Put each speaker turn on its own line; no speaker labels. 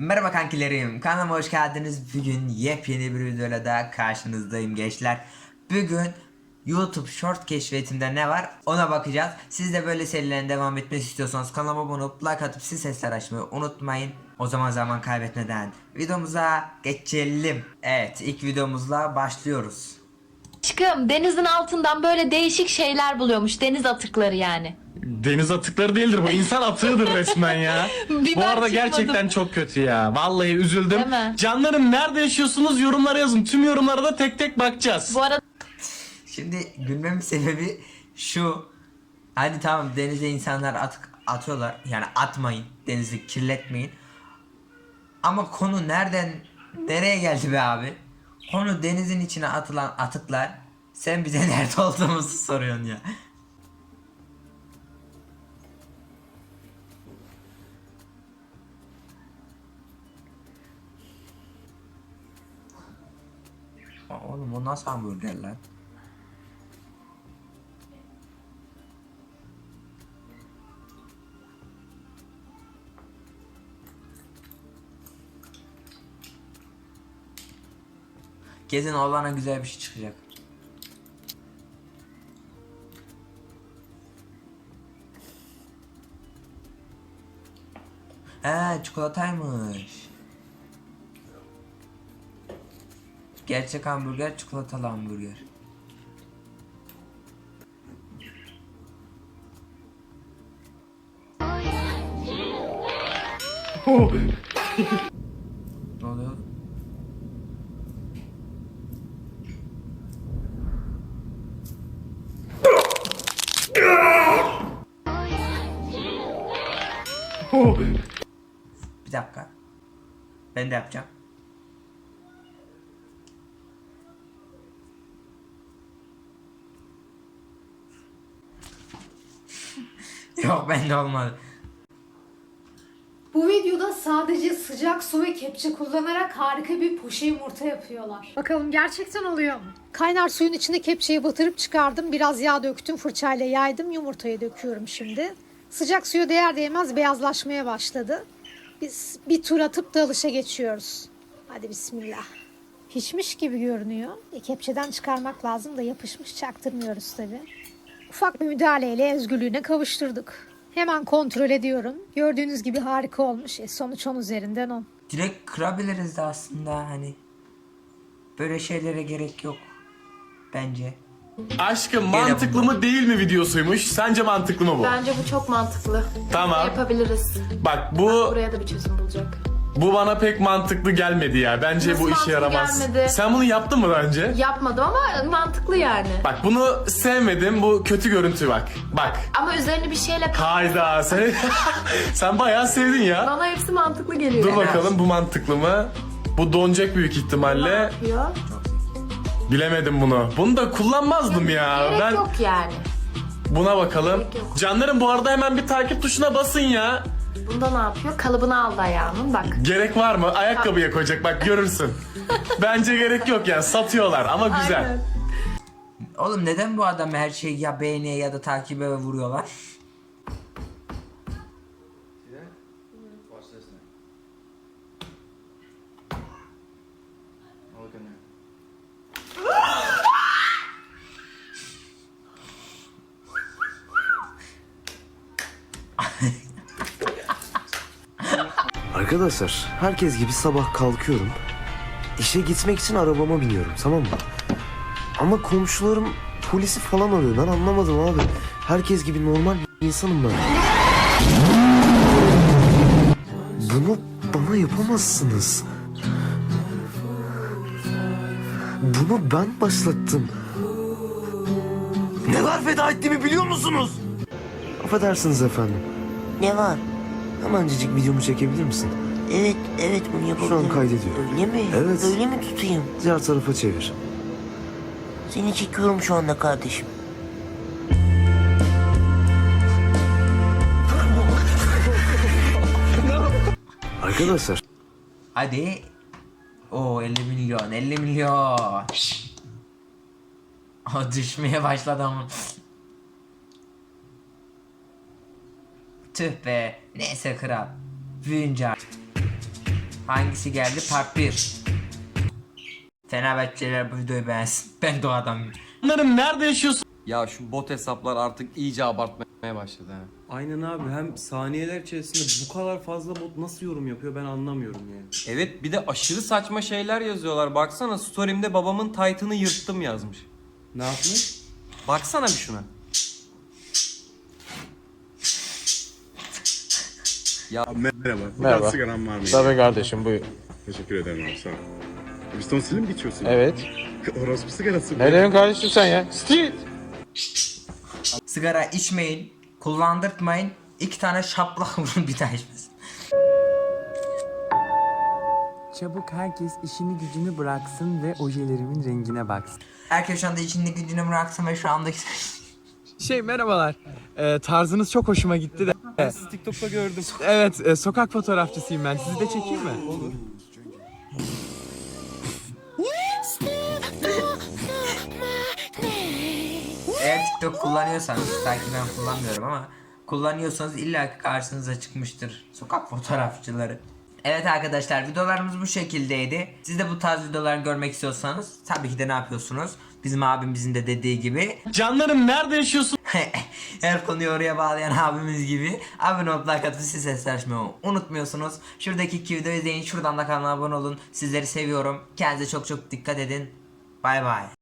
Merhaba kankilerim, kanalıma hoş geldiniz. Bugün yepyeni bir videoyla daha karşınızdayım gençler. Bugün YouTube Short keşfetimde ne var ona bakacağız. Siz de böyle serilerin devam etmesi istiyorsanız kanalıma abone olup like atıp siz sesler açmayı unutmayın. O zaman zaman kaybetmeden videomuza geçelim. Evet ilk videomuzla başlıyoruz.
Aşkım denizin altından böyle değişik şeyler buluyormuş. Deniz atıkları yani.
Deniz atıkları değildir bu. insan atığıdır resmen ya. Bu arada
çıkmadım.
gerçekten çok kötü ya. Vallahi üzüldüm. Canlarım nerede yaşıyorsunuz yorumlara yazın. Tüm yorumlara da tek tek bakacağız.
Bu arada
Şimdi gülmemin sebebi şu. Hadi tamam denize insanlar atık atıyorlar. Yani atmayın. Denizi kirletmeyin. Ama konu nereden nereye geldi be abi? Konu denizin içine atılan atıklar. Sen bize nerede olduğumuzu soruyorsun ya. Oğlum o nasıl hamburger lan? Gezin oğlana güzel bir şey çıkacak. He çikolataymış. Gerçek hamburger çikolatalı hamburger. Ne oluyor? Bir dakika. Ben de yapacağım. Yok bende olmadı.
Bu videoda sadece sıcak su ve kepçe kullanarak harika bir poşe yumurta yapıyorlar. Bakalım gerçekten oluyor mu? Kaynar suyun içine kepçeyi batırıp çıkardım. Biraz yağ döktüm, fırçayla yaydım. Yumurtayı döküyorum şimdi. Sıcak suya değer değmez beyazlaşmaya başladı. Biz bir tur atıp dalışa geçiyoruz. Hadi bismillah. Pişmiş gibi görünüyor. E, kepçeden çıkarmak lazım da yapışmış çaktırmıyoruz tabi. Ufak bir müdahaleyle özgürlüğüne kavuşturduk. Hemen kontrol ediyorum. Gördüğünüz gibi harika olmuş. E, sonuç 10 üzerinden 10.
Direkt kırabiliriz de aslında hani. Böyle şeylere gerek yok. Bence.
Aşkım mantıklı mı değil mi videosuymuş? Sence mantıklı mı bu?
bence bu çok mantıklı.
Tamam.
Yapabiliriz.
Bak bu
Buraya da bir çözüm bulacak.
Bu bana pek mantıklı gelmedi ya. Bence
Nasıl
bu işe
mantıklı
yaramaz.
gelmedi?
Sen bunu yaptın mı önce?
Yapmadım ama mantıklı yani.
Bak bunu sevmedim. Bu kötü görüntü bak. Bak.
Ama üzerine bir şeyle
Hayda sen sen bayağı sevdin ya.
bana hepsi mantıklı geliyor.
Dur bakalım bu mantıklı mı? Bu donacak büyük
Ne
ihtimalle.
yapıyor?
Bilemedim bunu. Bunu da kullanmazdım ya.
Gerek
Ben
yok yani.
buna bakalım.
Gerek yok.
Canlarım bu arada hemen bir takip tuşuna basın ya.
Bunda ne yapıyor? Kalıbını aldı ayağının bak.
Gerek var mı? Ayakkabıya koyacak bak görürsün. Bence gerek yok yani satıyorlar ama güzel.
Aynen.
Oğlum neden bu adam her şeyi ya beğeniye ya da takibe vuruyorlar?
Arkadaşlar herkes gibi sabah kalkıyorum. İşe gitmek için arabama biniyorum tamam mı? Ama komşularım polisi falan arıyor. Ben anlamadım abi. Herkes gibi normal bir insanım ben. Bunu bana yapamazsınız. Bunu ben başlattım. Neler feda ettiğimi biliyor musunuz? Affedersiniz efendim.
Ne var?
Hemencecik videomu çekebilir misin?
Evet, evet bunu yapabilirim.
Şu an kaydediyorum.
Öyle mi?
Evet.
Öyle mi tutayım?
Diğer tarafa çevir.
Seni çekiyorum şu anda kardeşim.
Arkadaşlar
Hadi. O 50 milyon 50 milyon. O düşmeye başladı ama. Tüh be. Neyse kral. Büyünce artık. Hangisi geldi? Part 1. Fenerbahçeliler bu videoyu beğensin. Ben de o adamım.
Canlarım nerede yaşıyorsun?
Ya şu bot hesaplar artık iyice abartmaya başladı ha.
Aynen abi hem saniyeler içerisinde bu kadar fazla bot nasıl yorum yapıyor ben anlamıyorum yani.
Evet bir de aşırı saçma şeyler yazıyorlar. Baksana story'imde babamın Titan'ı yırttım yazmış.
Ne yapmış?
Baksana bir şuna. Ya
Merhaba.
Merhaba.
Sigaran var mı?
Tabii kardeşim buyur.
Teşekkür ederim abi sağ ol. Piston silim mi içiyorsun?
Evet.
Orospu sigarası. bu.
Ne diyorsun kardeşim sen ya? Steve.
Sigara içmeyin. Kullandırtmayın. İki tane şaplak vurun bir daha içmesin.
Çabuk herkes işini gücünü bıraksın ve ojelerimin rengine baksın.
Herkes şu anda içinde gücünü bıraksın ve şu andaki...
Şey merhabalar. Ee, tarzınız çok hoşuma gitti de.
Siz TikTok'ta gördüm.
Evet, e, sokak fotoğrafçısıyım ben. Sizi de çekeyim mi? Olur.
Eğer TikTok kullanıyorsanız, belki ben kullanmıyorum ama kullanıyorsanız illa ki karşınıza çıkmıştır sokak fotoğrafçıları. Evet arkadaşlar videolarımız bu şekildeydi. Siz de bu tarz videolar görmek istiyorsanız tabii ki de ne yapıyorsunuz? Bizim abimizin de dediği gibi
Canlarım nerede yaşıyorsun?
her konuyu oraya bağlayan abimiz gibi abone olup like atıp siz sesleşmeyi unutmuyorsunuz. Şuradaki iki videoyu izleyin. Şuradan da kanala abone olun. Sizleri seviyorum. Kendinize çok çok dikkat edin. Bay bay.